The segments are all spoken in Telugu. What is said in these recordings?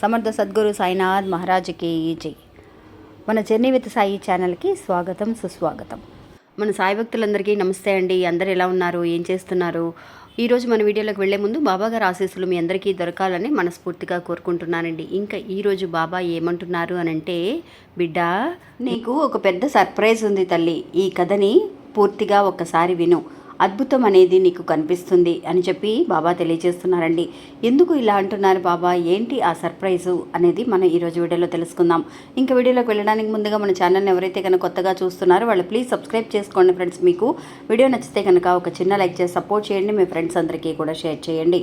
సమర్థ సద్గురు సాయినాథ్ మహారాజుకి జై. మన జర్నీ విత్ సాయి ఛానల్కి స్వాగతం సుస్వాగతం. మన సాయి భక్తులందరికీ నమస్తే అండి. అందరు ఎలా ఉన్నారు? ఏం చేస్తున్నారు? ఈరోజు మన వీడియోలోకి వెళ్ళే ముందు బాబా గారు ఆశీస్సులు మీ అందరికీ దొరకాలని మనస్ఫూర్తిగా కోరుకుంటున్నానండి. ఇంకా ఈరోజు బాబా ఏమంటున్నారు అని అంటే బిడ్డ నీకు ఒక పెద్ద సర్ప్రైజ్ ఉంది తల్లి. ఈ కథని పూర్తిగా ఒక్కసారి విను. అద్భుతం అనేది నీకు కనిపిస్తుంది అని చెప్పి బాబా తెలియజేస్తున్నారండి. ఎందుకు ఇలా అంటున్నారు బాబా? ఏంటి ఆ సర్ప్రైజు అనేది మనం ఈరోజు వీడియోలో తెలుసుకుందాం. ఇంకా వీడియోలోకి వెళ్ళడానికి ముందుగా మన ఛానల్ని ఎవరైతే కనుక కొత్తగా చూస్తున్నారో వాళ్ళు ప్లీజ్ సబ్స్క్రైబ్ చేసుకోండి ఫ్రెండ్స్ మీకు వీడియో నచ్చితే కనుక ఒక చిన్న లైక్ చేసి సపోర్ట్ చేయండి. మీ ఫ్రెండ్స్ అందరికీ కూడా షేర్ చేయండి.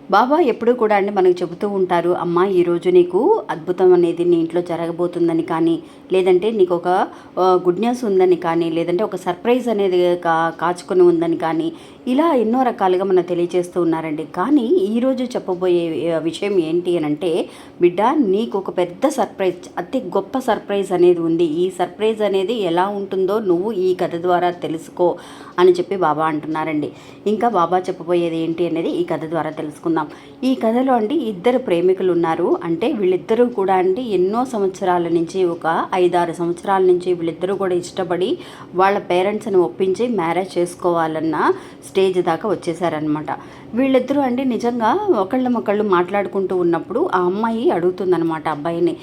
బాబా ఎప్పుడూ కూడా అండి మనకు చెబుతూ ఉంటారు అమ్మ ఈరోజు నీకు అద్భుతం అనేది నీ ఇంట్లో జరగబోతుందని కానీ లేదంటే నీకు ఒక గుడ్ న్యూస్ ఉందని కానీ లేదంటే ఒక సర్ప్రైజ్ అనేది కా కాచుకొని ఉందని కానీ ఇలా ఎన్నో రకాలుగా మనం తెలియజేస్తూ ఉన్నారండి. కానీ ఈరోజు చెప్పబోయే విషయం ఏంటి అని అంటే బిడ్డ నీకు ఒక పెద్ద సర్ప్రైజ్ అతి గొప్ప సర్ప్రైజ్ అనేది ఉంది. ఈ సర్ప్రైజ్ అనేది ఎలా ఉంటుందో నువ్వు ఈ కథ ద్వారా తెలుసుకో అని చెప్పి బాబా అంటున్నారండి. ఇంకా బాబా చెప్పబోయేది ఏంటి అనేది ఈ కథ ద్వారా తెలుసుకుందాం. ఈ కథలో అండి ఇద్దరు ప్రేమికులు ఉన్నారు. అంటే వీళ్ళిద్దరూ కూడా అండి ఎన్నో సంవత్సరాల నుంచి ఒక ఐదారు సంవత్సరాల నుంచి వీళ్ళిద్దరూ కూడా ఇష్టపడి వాళ్ళ పేరెంట్స్ని ఒప్పించి మ్యారేజ్ చేసుకోవాలన్న స్టేజ్ దాకా వచ్చేసారనమాట వీళ్ళిద్దరూ అండి నిజంగా ఒకళ్ళ మాట్లాడుకుంటూ ఉన్నప్పుడు ఆ అమ్మాయి అడుగుతుందనమాట అబ్బాయిని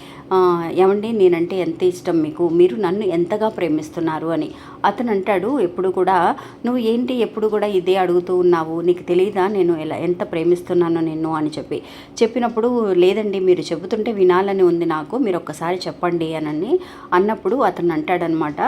ఏమండి నేనంటే ఎంత ఇష్టం మీకు? మీరు నన్ను ఎంతగా ప్రేమిస్తున్నారు? అని. అతను అంటాడు ఎప్పుడు కూడా నువ్వు ఏంటి ఎప్పుడు కూడా ఇదే అడుగుతూ ఉన్నావు? నీకు తెలియదా నేను ఎలా ఎంత ప్రేమిస్తున్నానో నిన్ను? అని చెప్పి. చెప్పినప్పుడు లేదండి మీరు చెబుతుంటే వినాలని ఉంది నాకు మీరు ఒక్కసారి చెప్పండి అని అన్నప్పుడు అతను అంటాడనమాట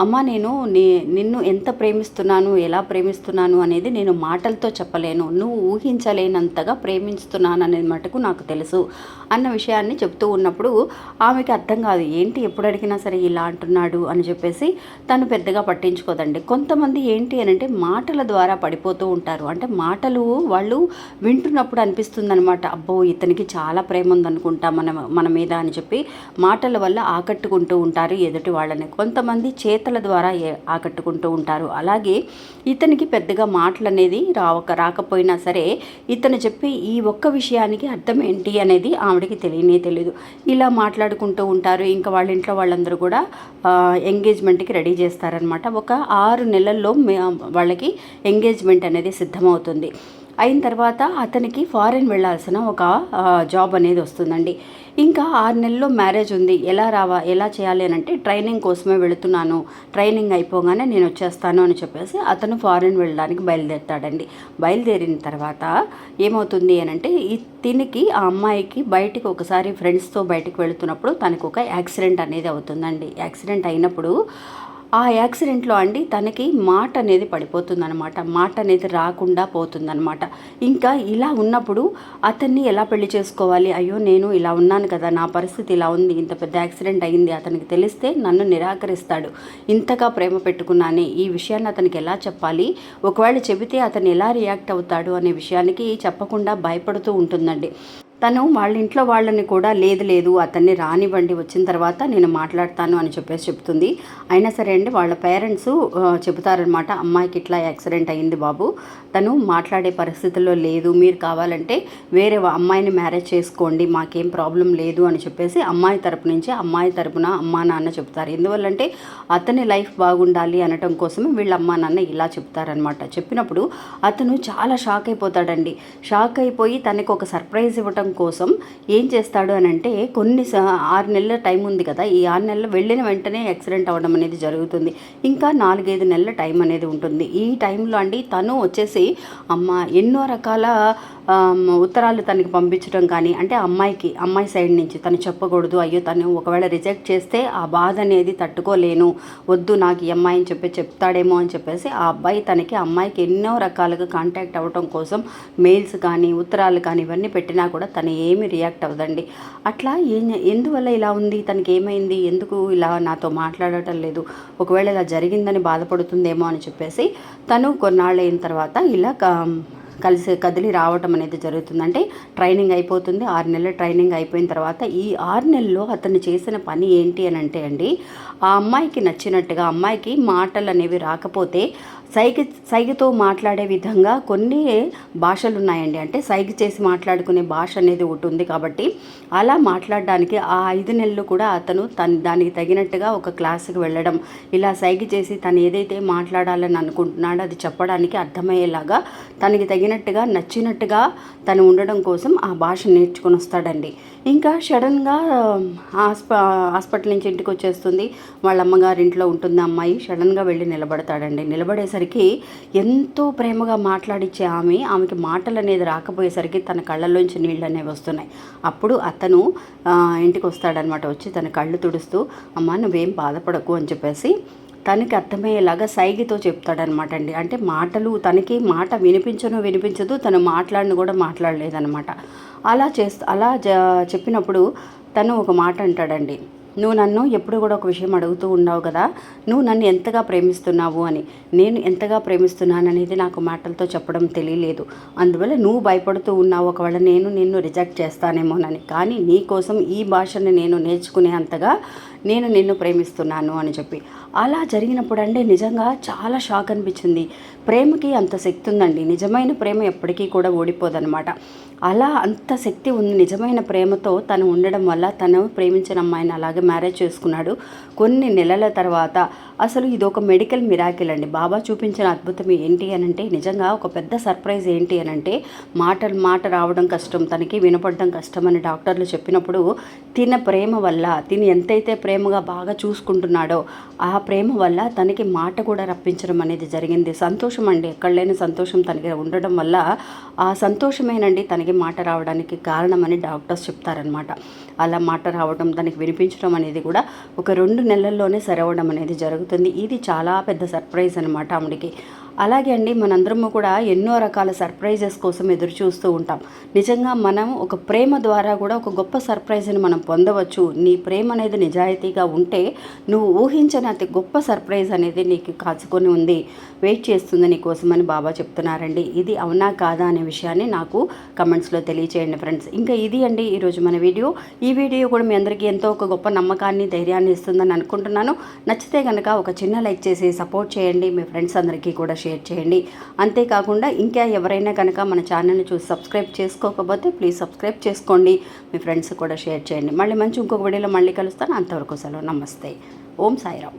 అమ్మ నేను నిన్ను ఎంత ప్రేమిస్తున్నాను ఎలా ప్రేమిస్తున్నాను అనేది నేను మాటలతో చెప్పలేను. నువ్వు ఊహించలేనంతగా ప్రేమిస్తున్నాను అనేది మటుకు నాకు తెలుసు అన్న విషయాన్ని చెప్తూ ఉన్నప్పుడు ఆమెకి అర్థం కాదు ఏంటి ఎప్పుడు అడిగినా సరే ఇలా అంటున్నాడు? అని చెప్పేసి తను పెద్దగా పట్టించుకోదండి. కొంతమంది ఏంటి అని అంటే మాటల ద్వారా పడిపోతూ ఉంటారు. అంటే మాటలు వాళ్ళు వింటున్నప్పుడు అనిపిస్తుంది అనమాట అబ్బో ఇతనికి చాలా ప్రేమ ఉందనుకుంటా మన మన మీద అని చెప్పి మాటల వల్ల ఆకట్టుకుంటూ ఉంటారు ఎదుటి వాళ్ళని. కొంతమంది చేతల ద్వారా ఆకట్టుకుంటూ ఉంటారు. అలాగే ఇతనికి పెద్దగా మాటలు అనేది రావక రాకపోయినా సరే ఇతను చెప్పే ఈ ఒక్క విషయానికి అర్థం ఏంటి అనేది ఆవిడకి తెలియనే తెలియదు ఇలా మాట్లాడుకుంటూ ఉంటారు. ఇంకా వాళ్ళ ఇంట్లో వాళ్ళందరూ కూడా ఎంగేజ్మెంట్కి రెడీ చేస్తారనమాట ఒక ఆరు నెలల్లో వాళ్ళకి ఎంగేజ్మెంట్ అనేది సిద్ధమవుతుంది. అయిన తర్వాత అతనికి ఫారెన్ వెళ్ళాల్సిన ఒక జాబ్ అనేది వస్తుందండి. ఇంకా ఆరు నెలల్లో మ్యారేజ్ ఉంది. ఎలా రావా? ఎలా చేయాలి అని అంటే ట్రైనింగ్ కోసమే వెళుతున్నాను. ట్రైనింగ్ అయిపోగానే నేను వచ్చేస్తాను అని చెప్పేసి అతను ఫారెన్ వెళ్ళడానికి బయలుదేరుతాడండి. బయలుదేరిన తర్వాత ఏమవుతుంది అని అంటే తినికి ఆ అమ్మాయికి బయటికి ఒకసారి ఫ్రెండ్స్తో బయటకు వెళుతున్నప్పుడు తనకు ఒక యాక్సిడెంట్ అనేది అవుతుందండి. యాక్సిడెంట్ అయినప్పుడు ఆ యాక్సిడెంట్లో అండి తనకి మాట అనేది పడిపోతుందనమాట మాట అనేది రాకుండా పోతుందనమాట ఇంకా ఇలా ఉన్నప్పుడు అతన్ని ఎలా పెళ్ళి చేసుకోవాలి? అయ్యో నేను ఇలా ఉన్నాను కదా నా పరిస్థితి ఇలా ఉంది ఇంత పెద్ద యాక్సిడెంట్ అయింది అతనికి తెలిస్తే నన్ను నిరాకరిస్తాడు. ఇంతగా ప్రేమ పెట్టుకున్నానే ఈ విషయాన్ని అతనికి ఎలా చెప్పాలి? ఒకవేళ చెబితే అతను ఎలా రియాక్ట్ అవుతాడు అనే విషయానికి చెప్పకుండా భయపడుతూ ఉంటుందండి. తను వాళ్ళ ఇంట్లో వాళ్ళని కూడా లేదు లేదు అతన్ని రానివ్వండి వచ్చిన తర్వాత నేను మాట్లాడతాను అని చెప్పేసి చెప్తుంది. అయినా సరే అండి వాళ్ళ పేరెంట్స్ చెబుతారనమాట అమ్మాయికి ఇట్లా యాక్సిడెంట్ అయింది బాబు. తను మాట్లాడే పరిస్థితుల్లో లేదు. మీరు కావాలంటే వేరే అమ్మాయిని మ్యారేజ్ చేసుకోండి. మాకేం ప్రాబ్లం లేదు అని చెప్పేసి అమ్మాయి తరపు నుంచి అమ్మాయి తరపున అమ్మా నాన్న చెప్తారు ఎందువల్లంటే అతని లైఫ్ బాగుండాలి అనటం కోసమే వీళ్ళ అమ్మా నాన్న ఇలా చెప్తారనమాట చెప్పినప్పుడు అతను చాలా షాక్ అయిపోతాడండి. షాక్ అయిపోయి తనకు ఒక సర్ప్రైజ్ ఇవ్వటం కోసం ఏం చేస్తాడు అని అంటే కొన్ని ఆరు నెలల టైం ఉంది కదా ఈ ఆరు నెలలు వెళ్ళిన వెంటనే యాక్సిడెంట్ అవ్వడం అనేది జరుగుతుంది. ఇంకా నాలుగైదు నెలల టైం అనేది ఉంటుంది. ఈ టైంలో అండి తను వచ్చేసి అమ్మ ఎన్నో రకాల ఉత్తరాలు తనకి పంపించడం కానీ అంటే అమ్మాయికి అమ్మాయి సైడ్ నుంచి తను చెప్పకూడదు అయ్యో తను ఒకవేళ రిజెక్ట్ చేస్తే ఆ బాధ అనేది తట్టుకోలేను వద్దు నాకు ఈ అమ్మాయి అని చెప్పి చెప్తాడేమో అని చెప్పేసి ఆ అబ్బాయి తనకి అమ్మాయికి ఎన్నో రకాలుగా కాంటాక్ట్ అవ్వటం కోసం మెయిల్స్ కానీ ఉత్తరాలు కానీ ఇవన్నీ పెట్టినా కూడా తను ఏమి రియాక్ట్ అవ్వదండి. అట్లా ఏం ఎందువల్ల ఇలా ఉంది? తనకి ఏమైంది? ఎందుకు ఇలా నాతో మాట్లాడటం లేదు? ఒకవేళ ఇలా జరిగిందని బాధపడుతుందేమో అని చెప్పేసి తను కొన్నాళ్ళు అయిన తర్వాత ఇలా క- కలిసి కదిలి రావటం అనేది జరుగుతుంది అంటే ట్రైనింగ్ అయిపోతుంది. ఆరు నెలల ట్రైనింగ్ అయిపోయిన తర్వాత ఈ ఆరు నెలల్లో అతను చేసిన పని ఏంటి అని అంటే అండి ఆ అమ్మాయికి నచ్చినట్టుగా అమ్మాయికి మాటలు అనేవి రాకపోతే సైగ సైగతో మాట్లాడే విధంగా కొన్ని భాషలు ఉన్నాయండి అంటే సైగ చేసి మాట్లాడుకునే భాష అనేది ఒకటి ఉంది కాబట్టి అలా మాట్లాడడానికి ఆ ఐదు నెలలు కూడా అతను తన దానికి తగినట్టుగా ఒక క్లాసుకి వెళ్ళడం ఇలా సైగ చేసి తను ఏదైతే మాట్లాడాలని అనుకుంటున్నాడో అది చెప్పడానికి అర్థమయ్యేలాగా తనకి తగినట్టుగా నచ్చినట్టుగా తను ఉండడం కోసం ఆ భాష నేర్చుకొని వస్తాడండి. ఇంకా సడన్గా హాస్ప హాస్పిటల్ నుంచి ఇంటికి వచ్చేస్తుంది. వాళ్ళ అమ్మగారింట్లో ఉంటుంది అమ్మాయి సడన్గా వెళ్ళి నిలబడతాడండి. నిలబడేసరికి ఎంతో ప్రేమగా మాట్లాడిచ్చే ఆమె ఆమెకి మాటలు అనేది రాకపోయేసరికి తన కళ్ళలోంచి నీళ్ళు అనేవి వస్తున్నాయి. అప్పుడు అతను ఇంటికి వస్తాడనమాట వచ్చి తన కళ్ళు తుడుస్తూ అమ్మ నువ్వేం బాధపడకు అని చెప్పేసి తనకి అర్థమయ్యేలాగా సైగితో చెప్తాడనమాట అండి. అంటే మాటలు తనకి మాట వినిపించను వినిపించదు తను మాట్లాడిన కూడా మాట్లాడలేదనమాట. అలా చేస్తూ అలా చెప్పినప్పుడు తను ఒక మాట అంటాడండి. నువ్వు నన్ను ఎప్పుడు కూడా ఒక విషయం అడుగుతూ ఉన్నావు కదా నువ్వు నన్ను ఎంతగా ప్రేమిస్తున్నావు అని. నేను ఎంతగా ప్రేమిస్తున్నాను అనేది నాకు మాటలతో చెప్పడం తెలియలేదు. అందువల్ల నువ్వు భయపడుతూ ఉన్నావు ఒకవేళ నేను నిన్ను రిజెక్ట్ చేస్తానేమోనని. కానీ నీ కోసం ఈ భాషని నేను నేర్చుకునే అంతగా నేను నిన్ను ప్రేమిస్తున్నాను అని చెప్పి. అలా జరిగినప్పుడు అంటే నిజంగా చాలా షాక్ అనిపించింది. ప్రేమకి అంత శక్తి ఉందండి. నిజమైన ప్రేమ ఎప్పటికీ కూడా ఓడిపోదన్నమాట. అలా అంత శక్తి ఉంది. నిజమైన ప్రేమతో తను ఉండడం వల్ల తను ప్రేమించిన అమ్మాయిని అలాగే మ్యారేజ్ చేసుకున్నాడు. కొన్ని నెలల తర్వాత అసలు ఇది ఒక మెడికల్ మిరాకిల్ అండి. బాబా చూపించిన అద్భుతం ఏంటి అని అంటే నిజంగా ఒక పెద్ద సర్ప్రైజ్ ఏంటి అని అంటే మాటలు మాట రావడం కష్టం తనకి వినపడడం కష్టం అని డాక్టర్లు చెప్పినప్పుడు తిన ప్రేమ వల్ల తిని ఎంతైతే ప్రేమగా బాగా చూసుకుంటున్నాడో ఆ ప్రేమ వల్ల తనకి మాట కూడా రప్పించడం అనేది జరిగింది. సంతోషం అండి. ఎక్కడ లేని సంతోషం తనకి ఉండడం వల్ల ఆ సంతోషమేనండి తనకి మాట రావడానికి కారణమని డాక్టర్స్ చెప్తారనమాట అలా మాట రావడం తనకి వినిపించడం అనేది కూడా ఒక రెండు నెలల్లోనే సరవడం అనేది జరుగుతుంది. ఇది చాలా పెద్ద సర్ప్రైజ్ అనమాట ఆవిడకి. అలాగే అండి మనందరము కూడా ఎన్నో రకాల సర్ప్రైజెస్ కోసం ఎదురు చూస్తూ ఉంటాం. నిజంగా మనం ఒక ప్రేమ ద్వారా కూడా ఒక గొప్ప సర్ప్రైజ్ని మనం పొందవచ్చు. నీ ప్రేమ అనేది నిజాయితీగా ఉంటే నువ్వు ఊహించని అతి గొప్ప సర్ప్రైజ్ అనేది నీకు కాచుకొని ఉంది వెయిట్ చేస్తుంది నీ కోసమని బాబా చెప్తున్నారండి. ఇది అవునా కాదా అనే విషయాన్ని నాకు కమెంట్స్లో తెలియచేయండి ఫ్రెండ్స్. ఇంకా ఇది అండి ఈరోజు మన వీడియో. ఈ వీడియో కూడా మీ అందరికీ ఎంతో ఒక గొప్ప నమ్మకాన్ని ధైర్యాన్ని ఇస్తుందని అనుకుంటున్నాను. నచ్చితే కనుక ఒక చిన్న లైక్ చేసి సపోర్ట్ చేయండి. మీ ఫ్రెండ్స్ అందరికీ కూడా షేర్ చేయండి. అంతేకాకుండా ఇంకా ఎవరైనా కనుక మన ఛానల్ని చూసి సబ్స్క్రైబ్ చేసుకోకపోతే ప్లీజ్ సబ్స్క్రైబ్ చేసుకోండి. మీ ఫ్రెండ్స్ కూడా షేర్ చేయండి. మళ్ళీ మంచి ఇంకొక వీడియోలో మళ్ళీ కలుస్తాను. అంతవరకు సెలవు. నమస్తే. ఓం సాయిరామ్.